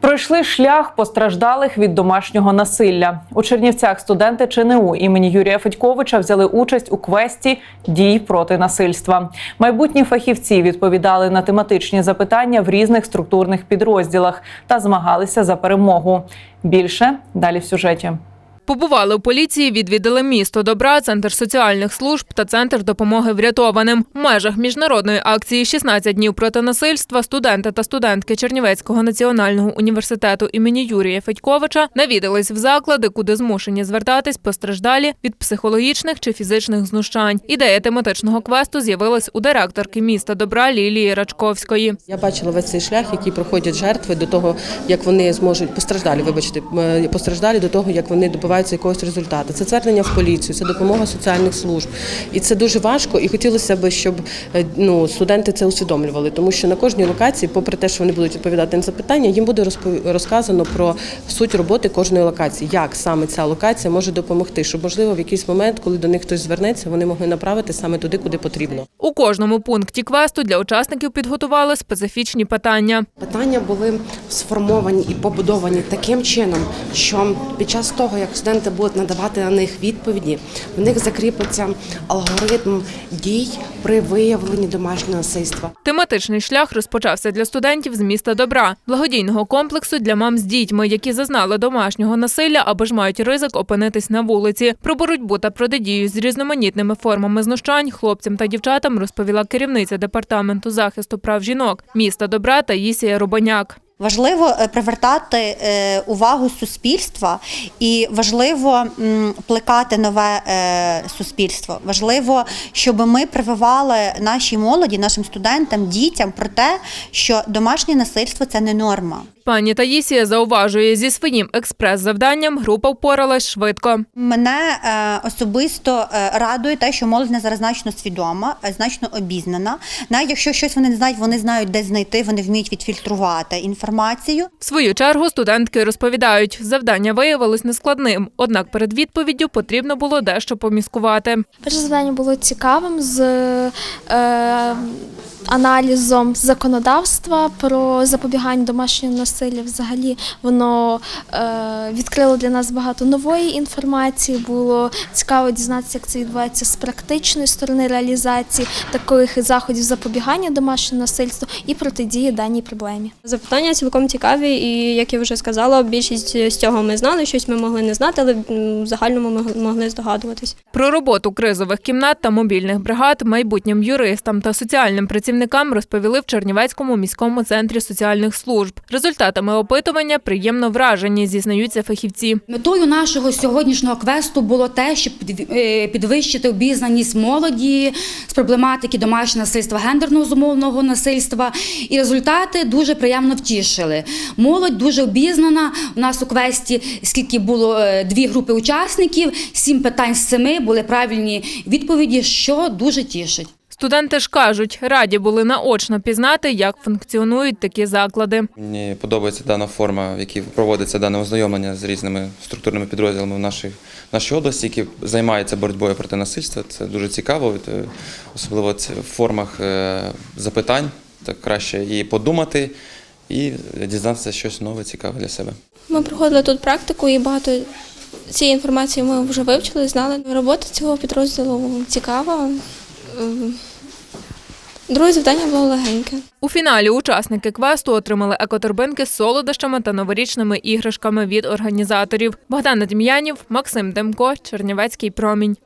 Пройшли шлях постраждалих від домашнього насилля. У Чернівцях студенти ЧНУ імені Юрія Федьковича взяли участь у квесті дій проти насильства. Майбутні фахівці відповідали на тематичні запитання в різних структурних підрозділах та змагалися за перемогу. Більше далі в сюжеті. Побували у поліції, відвідали місто добра, центр соціальних служб та центр допомоги врятованим. В межах міжнародної акції «16 днів проти насильства студенти та студентки Чернівецького національного університету імені Юрія Федьковича навідались в заклади, куди змушені звертатись постраждалі від психологічних чи фізичних знущань. Ідея тематичного квесту з'явилась у директорки міста добра Лілії Рачковської. Я бачила весь цей шлях, який проходять жертви до того, як вони зможуть постраждалі, вибачте, постраждалі до того, як вони добиваються якогось результату. Це звернення в поліцію, це допомога соціальних служб. І це дуже важко. І хотілося б, щоб е, ну, студенти це усвідомлювали, тому що на кожній локації, попри те, що вони будуть відповідати на запитання, їм буде розказано про суть роботи кожної локації, як саме ця локація може допомогти, щоб можливо в якийсь момент, коли до них хтось звернеться, вони могли направити саме туди, куди потрібно. У кожному пункті квесту для учасників підготували специфічні питання. Питання були сформовані і побудовані таким чином, що під час того, як студенти будуть надавати на них відповіді, в них закріпиться алгоритм дій при виявленні домашнього насильства. Тематичний шлях розпочався для студентів з міста Добра, благодійного комплексу для мам з дітьми, які зазнали домашнього насилля або ж мають ризик опинитись на вулиці. Про боротьбу та протидію з різноманітними формами знущань хлопцям та дівчатам розповіла керівниця департаменту захисту прав жінок міста Добра Таїсія Рубаняк. Важливо е, привертати е, увагу суспільства і важливо плекати нове е, суспільство. Важливо, щоб ми прививали нашій молоді, нашим студентам, дітям про те, що домашнє насильство це не норма. Пані Таїсія зауважує, зі своїм експрес-завданням група впоралась швидко. Мене особисто радує те, що молодь не зараз значно свідома, значно обізнана. Навіть якщо щось вони не знають, вони знають, де знайти, вони вміють відфільтрувати інформацію. В свою чергу студентки розповідають, завдання виявилось нескладним, однак перед відповіддю потрібно було дещо поміскувати. Перше завдання було цікавим з е, аналізом законодавства про запобігання домашнього насилля. Взагалі воно е, відкрило для нас багато нової інформації. Було цікаво дізнатися, як це відбувається з практичної сторони реалізації таких заходів запобігання домашнього насильства і протидії даній проблемі. Запитання цілком цікаві, і як я вже сказала, більшість з цього ми знали, щось ми могли не знати, але в загальному ми могли здогадуватись. Про роботу кризових кімнат та мобільних бригад майбутнім юристам та соціальним працівникам розповіли в Чернівецькому міському центрі соціальних служб. Результатами опитування приємно вражені, зізнаються фахівці. Метою нашого сьогоднішнього квесту було те, щоб е, підвищити обізнаність молоді з проблематики домашнього насильства, гендерного зумовленого насильства. І результати дуже приємно втішили. Молодь дуже обізнана. У нас у квесті скільки було е, дві групи учасників, сім питань з семи були правильні відповіді, що дуже тішить. Студенти ж кажуть, раді були наочно пізнати, як функціонують такі заклади. Мені подобається дана форма, в якій проводиться дане ознайомлення з різними структурними підрозділами в нашій, нашій області, які займаються боротьбою проти насильства. Це дуже цікаво, е, особливо в формах е, запитань. Так краще і подумати, і дізнатися щось нове, цікаве для себе. Ми проходили тут практику і багато цієї інформації ми вже вивчили, знали. Робота цього підрозділу цікава. Ем, Друге завдання було легеньке. У фіналі учасники квесту отримали екоторбинки з солодощами та новорічними іграшками від організаторів. Богдана Дем'янів, Максим Демко, Чернівецький промінь.